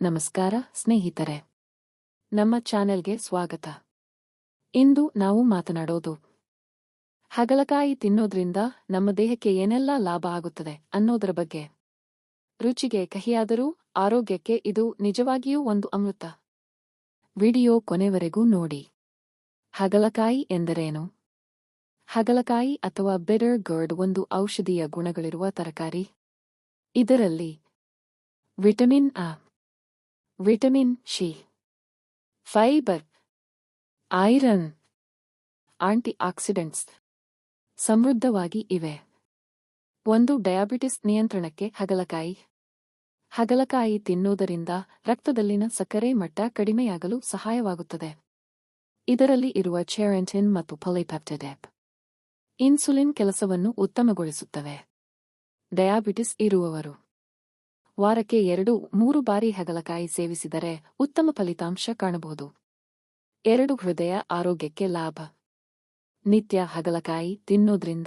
ನಮಸ್ಕಾರ, ಸ್ನೇಹಿತರೆ. ನಮ್ಮ ಚಾನೆಲ್ಗೆ ಸ್ವಾಗತ. ಇಂದು ನಾವು ಮಾತನಾಡೋದು, ಹಗಲಕಾಯಿ ತಿನ್ನೋದ್ರಿಂದ ನಮ್ಮ ದೇಹಕ್ಕೆ ಏನೆಲ್ಲ ಲಾಭ ಆಗುತ್ತದೆ ಅನ್ನೋದರ ಬಗ್ಗೆ. ರುಚಿಗೆ ಕಹಿಯಾದರೂ ಆರೋಗ್ಯಕ್ಕೆ ಇದು ನಿಜವಾಗಿಯೂ ಒಂದು ಅಮೃತ. ವಿಡಿಯೋ ಕೊನೆವರೆಗೂ ನೋಡಿ. ಹಗಲಕಾಯಿ ಎಂದರೇನು? ಹಗಲಕಾಯಿ ಅಥವಾ ಬೆಡರ್ ಗರ್ಡ್ ಒಂದು ಔಷಧೀಯ ಗುಣಗಳಿರುವ ತರಕಾರಿ. ಇದರಲ್ಲಿ vitamin A vitamin C. Fibre, iron antioxidants ಸಮೃದ್ಧವಾಗಿ ಇವೆ. ಒಂದು ಡಯಾಬಿಟಿಸ್ ನಿಯಂತ್ರಣಕ್ಕೆ ಹಗಲಕಾಯಿ. ಹಗಲಕಾಯಿ ತಿನ್ನುವುದರಿಂದ ರಕ್ತದಲ್ಲಿನ ಸಕ್ಕರೆ ಮಟ್ಟ ಕಡಿಮೆಯಾಗಲು ಸಹಾಯವಾಗುತ್ತದೆ. ಇದರಲ್ಲಿ ಇರುವ ಚೆರೆಂಟಿನ್ ಮತ್ತು ಪೊಲಿಪೆಪ್ಟಿಡೆಪ್ ಇನ್ಸುಲಿನ್ ಕೆಲಸವನ್ನು ಉತ್ತಮಗೊಳಿಸುತ್ತವೆ. ಡಯಾಬಿಟಿಸ್ ಇರುವವರು ವಾರಕ್ಕೆ ಎರಡು, ಮೂರು ಬಾರಿ ಹಗಲಕಾಯಿ ಸೇವಿಸಿದರೆ ಉತ್ತಮ ಫಲಿತಾಂಶ ಕಾಣಬಹುದು. ಎರಡು, ಹೃದಯ ಆರೋಗ್ಯಕ್ಕೆ ಲಾಭ. ನಿತ್ಯ ಹಗಲಕಾಯಿ ತಿನ್ನೋದ್ರಿಂದ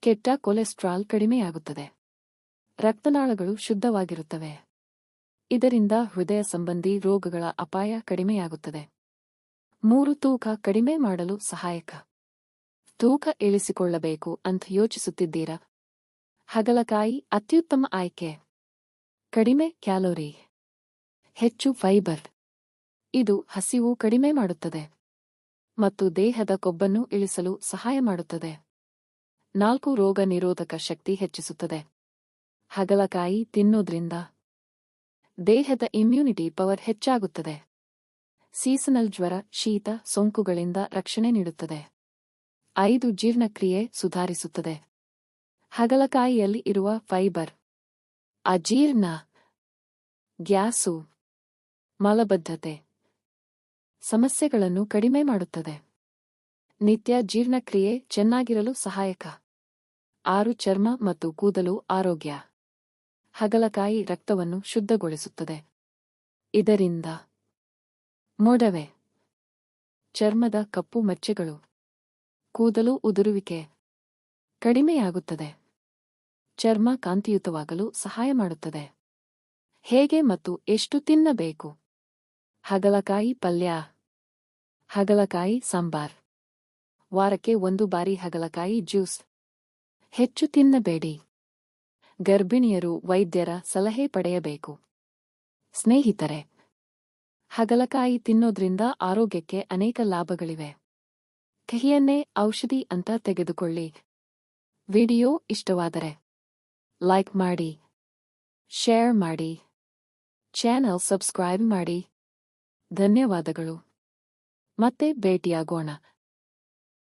ಕೆಟ್ಟ ಕೊಲೆಸ್ಟ್ರಾಲ್ ಕಡಿಮೆಯಾಗುತ್ತದೆ. ರಕ್ತನಾಳಗಳು ಶುದ್ಧವಾಗಿರುತ್ತವೆ. ಇದರಿಂದ ಹೃದಯ ಸಂಬಂಧಿ ರೋಗಗಳ ಅಪಾಯ ಕಡಿಮೆಯಾಗುತ್ತದೆ. ಮೂರು, ತೂಕ ಕಡಿಮೆ ಮಾಡಲು ಸಹಾಯಕ. ತೂಕ ಇಳಿಸಿಕೊಳ್ಳಬೇಕು ಅಂತ ಯೋಚಿಸುತ್ತಿದ್ದೀರಾ? ಹಗಲಕಾಯಿ ಅತ್ಯುತ್ತಮ ಆಯ್ಕೆ. ಕಡಿಮೆ ಕ್ಯಾಲೋರಿ, ಹೆಚ್ಚು ಫೈಬರ್. ಇದು ಹಸಿವು ಕಡಿಮೆ ಮಾಡುತ್ತದೆ ಮತ್ತು ದೇಹದ ಕೊಬ್ಬನ್ನು ಇಳಿಸಲು ಸಹಾಯ ಮಾಡುತ್ತದೆ. ನಾಲ್ಕು ರೋಗ ನಿರೋಧಕ ಶಕ್ತಿ ಹೆಚ್ಚಿಸುತ್ತದೆ. ಹಗಲಕಾಯಿ ತಿನ್ನೋದ್ರಿಂದ ದೇಹದ ಇಮ್ಯುನಿಟಿ ಪವರ್ ಹೆಚ್ಚಾಗುತ್ತದೆ. ಸೀಸನಲ್ ಜ್ವರ, ಶೀತ, ಸೋಂಕುಗಳಿಂದ ರಕ್ಷಣೆ ನೀಡುತ್ತದೆ. ಐದು ಜೀರ್ಣಕ್ರಿಯೆ ಸುಧಾರಿಸುತ್ತದೆ. ಹಗಲಕಾಯಿಯಲ್ಲಿ ಇರುವ ಫೈಬರ್ ಅಜೀರ್ಣ, ಗ್ಯಾಸು, ಮಲಬದ್ಧತೆ, ಸಮಸ್ಯೆಗಳನ್ನು ಕಡಿಮೆ ಮಾಡುತ್ತದೆ. ನಿತ್ಯ ಜೀರ್ಣಕ್ರಿಯೆ ಚೆನ್ನಾಗಿರಲು ಸಹಾಯಕ. ಆರು ಚರ್ಮ ಮತ್ತು ಕೂದಲು ಆರೋಗ್ಯ. ಹಗಲಕಾಯಿ ರಕ್ತವನ್ನು ಶುದ್ಧಗೊಳಿಸುತ್ತದೆ. ಇದರಿಂದ ಮೊಡವೆ, ಚರ್ಮದ ಕಪ್ಪು ಮಚ್ಚೆಗಳು, ಕೂದಲು ಉದುರುವಿಕೆ ಕಡಿಮೆಯಾಗುತ್ತದೆ. ಚರ್ಮ ಕಾಂತಿಯುತವಾಗಲು ಸಹಾಯ ಮಾಡುತ್ತದೆ. ಹೇಗೆ ಮತ್ತು ಎಷ್ಟು ತಿನ್ನಬೇಕು? ಹಗಲಕಾಯಿ ಪಲ್ಯ. ಹಗಲಕಾಯಿ ಸಾಂಬಾರ್. ವಾರಕ್ಕೆ ಒಂದು ಬಾರಿ ಹಗಲಕಾಯಿ ಜ್ಯೂಸ್. ಹೆಚ್ಚು ತಿನ್ನಬೇಡಿ. ಗರ್ಭಿಣಿಯರು ವೈದ್ಯರ ಸಲಹೆ ಪಡೆಯಬೇಕು. ಸ್ನೇಹಿತರೆ, ಹಗಲಕಾಯಿ ತಿನ್ನೋದ್ರಿಂದ ಆರೋಗ್ಯಕ್ಕೆ ಅನೇಕ ಲಾಭಗಳಿವೆ. ಕಹಿಯನ್ನೇ ಔಷಧಿ ಅಂತ ತೆಗೆದುಕೊಳ್ಳಿ. ವಿಡಿಯೋ ಇಷ್ಟವಾದರೆ ಲೈಕ್ ಮಾಡಿ ಶೇರ್ ಮಾಡಿ ಚಾನೆಲ್ ಸಬ್ಸ್ಕ್ರೈಬ್ ಮಾಡಿ ಧನ್ಯವಾದಗಳು. ಮತ್ತೆ ಭೇಟಿಯಾಗೋಣ.